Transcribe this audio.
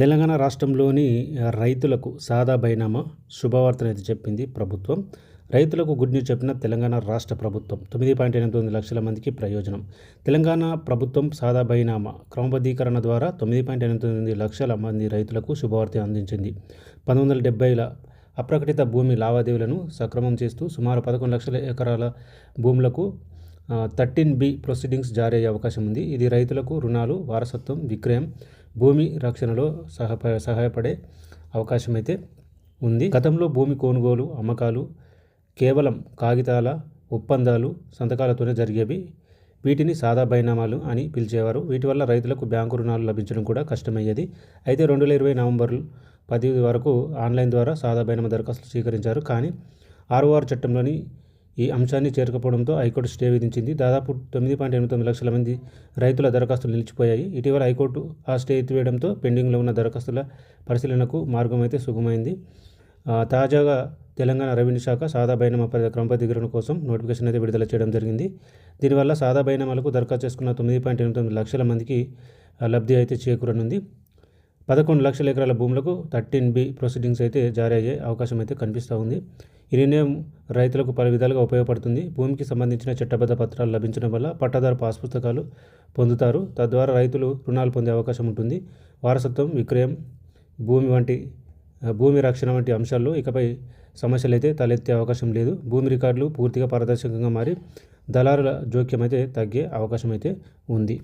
తెలంగాణ రాష్ట్రంలోని రైతులకు సాదా బైనామా శుభవార్తనైతే చెప్పింది ప్రభుత్వం. రైతులకు గుడ్ న్యూస్ చెప్పిన తెలంగాణ రాష్ట్ర ప్రభుత్వం తొమ్మిది పాయింట్ ఎనిమిది తొమ్మిది లక్షల మందికి ప్రయోజనం. తెలంగాణ ప్రభుత్వం సాదా బైనామా క్రమబద్ధీకరణ ద్వారా తొమ్మిది పాయింట్ ఎనిమిది తొమ్మిది లక్షల మంది రైతులకు శుభవార్త అందించింది. పంతొమ్మిది వందల డెబ్బైల అప్రకటిత భూమి లావాదేవీలను సక్రమం చేస్తూ సుమారు పదకొండు లక్షల ఎకరాల భూములకు థర్టీన్ బి ప్రొసీడింగ్స్ జారీ అయ్యే అవకాశం ఉంది. ఇది రైతులకు రుణాలు వారసత్వం విక్రయం భూమి రక్షణలో సహప సహాయపడే అవకాశం అయితే ఉంది. గతంలో భూమి కొనుగోలు అమ్మకాలు కేవలం కాగితాల ఒప్పందాలు సంతకాలతోనే జరిగేవి. వీటిని సాదా బైనామాలు అని పిలిచేవారు. వీటి వల్ల రైతులకు బ్యాంకు రుణాలు లభించడం కూడా కష్టమయ్యేది. అయితే రెండు వేల ఇరవై నవంబర్ పది వరకు ఆన్లైన్ ద్వారా సాదా బైనామా దరఖాస్తులు స్వీకరించారు. కానీ ఆర్ఓఆర్ చట్టంలోని ఈ అంశాన్ని చేరుకపోవడంతో హైకోర్టు స్టే విధించింది. దాదాపు తొమ్మిది పాయింట్ ఎనిమిది తొమ్మిది లక్షల మంది రైతుల దరఖాస్తులు నిలిచిపోయాయి. ఇటీవల హైకోర్టు ఆ స్టే ఎత్తివేయడంతో పెండింగ్లో ఉన్న దరఖాస్తుల పరిశీలనకు మార్గం అయితే సుగమైంది తాజాగా తెలంగాణ రెవెన్యూ శాఖ సాదా బైనామా క్రమబద్ధీకరణ కోసం నోటిఫికేషన్ అయితే విడుదల చేయడం జరిగింది. దీనివల్ల సాదా బైనామాలకు దరఖాస్తు చేసుకున్న తొమ్మిది పాయింట్ ఎనిమిది తొమ్మిది లక్షల మందికి లబ్ధి అయితే చేకూరనుంది. పదకొండు లక్షల ఎకరాల భూములకు థర్టీన్ బి ప్రొసీడింగ్స్ అయితే జారీ అయ్యే అవకాశం అయితే కనిపిస్తూ ఉంది. ఈ నిర్ణయం రైతులకు పలు విధాలుగా ఉపయోగపడుతుంది. భూమికి సంబంధించిన చట్టబద్ధ పత్రాలు లభించడం వల్ల పట్టాదారు పాస్ పుస్తకాలు పొందుతారు. తద్వారా రైతులు రుణాలు పొందే అవకాశం ఉంటుంది. వారసత్వం విక్రయం భూమి వంటి భూమి రక్షణ వంటి అంశాల్లో ఇకపై సమస్యలు అయితే తలెత్తే అవకాశం లేదు. భూమి రికార్డులు పూర్తిగా పారదర్శకంగా మారి దళారుల జోక్యం అయితే తగ్గే అవకాశం అయితే ఉంది.